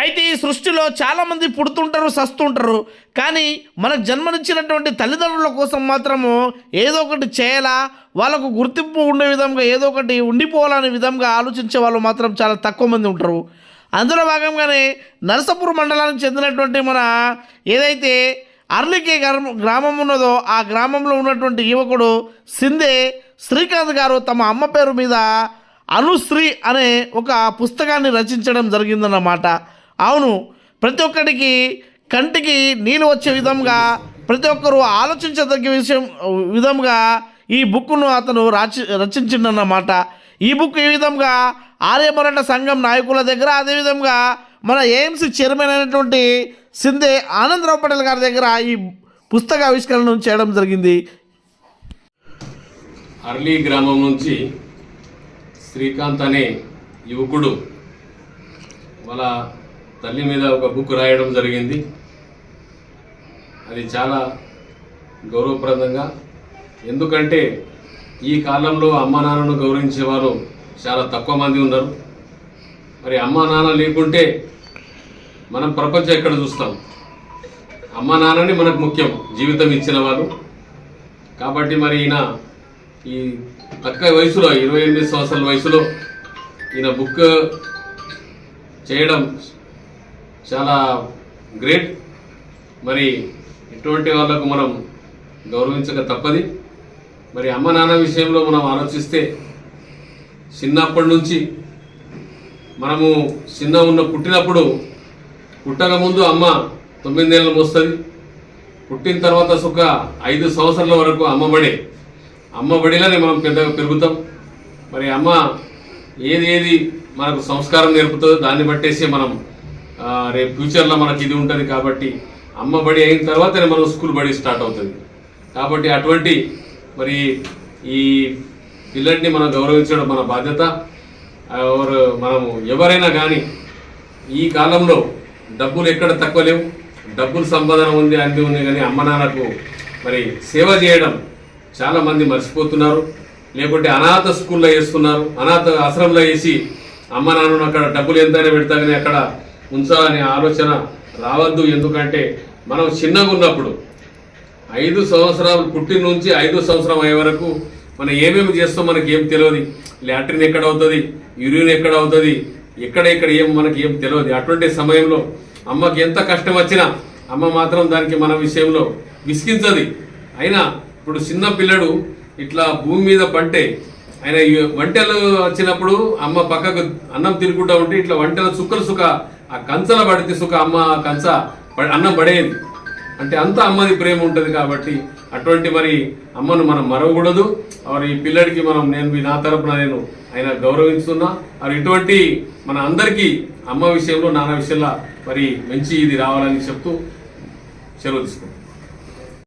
అయితే ఈ సృష్టిలో చాలామంది పుడుతుంటారు సస్తుంటారు. కానీ మనకు జన్మనిచ్చినటువంటి తల్లిదండ్రుల కోసం మాత్రము ఏదో ఒకటి చేయాలా? వాళ్ళకు గుర్తింపు ఉండే విధంగా ఏదో ఒకటి ఉండిపోవాలనే విధంగా ఆలోచించే వాళ్ళు మాత్రం చాలా తక్కువ మంది ఉంటారు. అందులో భాగంగానే నరసపూర్ మండలానికి చెందినటువంటి మన ఏదైతే అర్లికే గ్రామం గ్రామం ఉన్నదో ఆ గ్రామంలో ఉన్నటువంటి యువకుడు సిందే శ్రీకాంత్ గారు తమ అమ్మ పేరు మీద అనుశ్రీ అనే ఒక పుస్తకాన్ని రచించడం జరిగిందన్నమాట. అవును ప్రతి ఒక్కరికి కంటికి నీళ్ళు వచ్చే విధంగా ప్రతి ఒక్కరూ ఆలోచించదగ్గ విషయం విధంగా ఈ బుక్ను అతను రచి రచించిండన్నమాట. ఈ బుక్ ఈ విధంగా ఆర్యమరణ సంఘం నాయకుల దగ్గర అదేవిధంగా మన ఏఎంసీ చైర్మన్ అయినటువంటి సిందే ఆనందరావు పటేల్ గారి దగ్గర ఈ పుస్తక ఆవిష్కరణ చేయడం జరిగింది. అర్లీ గ్రామం నుంచి శ్రీకాంత్ అనే యువకుడు వాళ్ళ తల్లి మీద ఒక బుక్ రాయడం జరిగింది. అది చాలా గౌరవప్రదంగా ఎందుకంటే ఈ కాలంలో అమ్మ నాన్నను గౌరవించే వారు చాలా తక్కువ మంది ఉన్నారు. మరి అమ్మ నాన్న లేకుంటే మనం ప్రపంచం ఎక్కడ చూస్తాం? అమ్మ నాన్నని మనకు ముఖ్యం జీవితం ఇచ్చిన వాళ్ళు. కాబట్టి మరి ఈయన ఈ తక్కువ వయసులో ఇరవై ఎనిమిది సంవత్సరాల వయసులో ఈయన బుక్ చేయడం చాలా గ్రేట్. మరి ఇటువంటి వాళ్ళకు మనం గౌరవించక తప్పది. మరి అమ్మ నాన్న విషయంలో మనం ఆలోచిస్తే చిన్నప్పటి నుంచి మనము చిన్న ఉన్న పుట్టినప్పుడు పుట్టక ముందు అమ్మ తొమ్మిదేళ్ళు మోస్తుంది. పుట్టిన తర్వాత సుఖ ఐదు సంవత్సరాల వరకు అమ్మబడే అమ్మబడిలోనే మనం పెద్దగా పెరుగుతాం. మరి అమ్మ ఏది ఏది మనకు సంస్కారం నేర్పుతుందో దాన్ని బట్టేసి మనం రేపు ఫ్యూచర్లో మనకి ఇది ఉంటుంది కాబట్టి అమ్మ బడి అయిన తర్వాతనే మనం స్కూల్ బడి స్టార్ట్ అవుతుంది. కాబట్టి అటువంటి మరి ఈ పిల్లల్ని మనం గౌరవించడం మన బాధ్యత. ఎవరు మనము ఎవరైనా కానీ ఈ కాలంలో డబ్బులు ఎక్కడ తక్కువ లేవు. డబ్బులు సంపాదన ఉంది అంది ఉంది కానీ అమ్మ నాన్నకు మరి సేవ చేయడం చాలామంది మర్చిపోతున్నారు. లేకుంటే అనాథ స్కూల్లో వేస్తున్నారు. అనాథ ఆశ్రమంలో వేసి అమ్మ నాన్నను అక్కడ డబ్బులు ఎంతైనా పెడతా కానీ అక్కడ ఉంచాలనే ఆలోచన రావద్దు. ఎందుకంటే మనం చిన్నగా ఉన్నప్పుడు ఐదు సంవత్సరాలు పుట్టిన నుంచి ఐదు సంవత్సరం అయ్యే వరకు మనం ఏమేమి చేస్తాం మనకి ఏం తెలియదు. లాట్రిన్ ఎక్కడ అవుతుంది? యూరిన్ ఎక్కడ అవుతుంది? ఎక్కడ ఎక్కడ ఏం మనకి ఏం తెలియదు. అటువంటి సమయంలో అమ్మకి ఎంత కష్టం వచ్చినా అమ్మ మాత్రం దానికి మన విషయంలో విసిగించది. అయినా ఇప్పుడు చిన్న పిల్లడు ఇట్లా భూమి మీద పంటే ఆయన వంటలు వచ్చినప్పుడు అమ్మ పక్కకు అన్నం తినుకుంటా ఉంటే ఇట్లా వంటల చుక్కలు సుఖ ఆ కంచల పడితే సుఖ అమ్మ కంచ అన్నం పడేది. అంటే అంత అమ్మది ప్రేమ ఉంటుంది కాబట్టి అటువంటి మరి అమ్మను మనం మరవకూడదు. మరి ఈ పిల్లడికి మనం నేను మీ నా తరపున నేను ఆయన గౌరవిస్తున్నా మరి ఇటువంటి మన అందరికీ అమ్మ విషయంలో నాన్న విషయంలో మరి మంచి ఇది రావాలని చెప్తూ సెలవు తీసుకుంటాం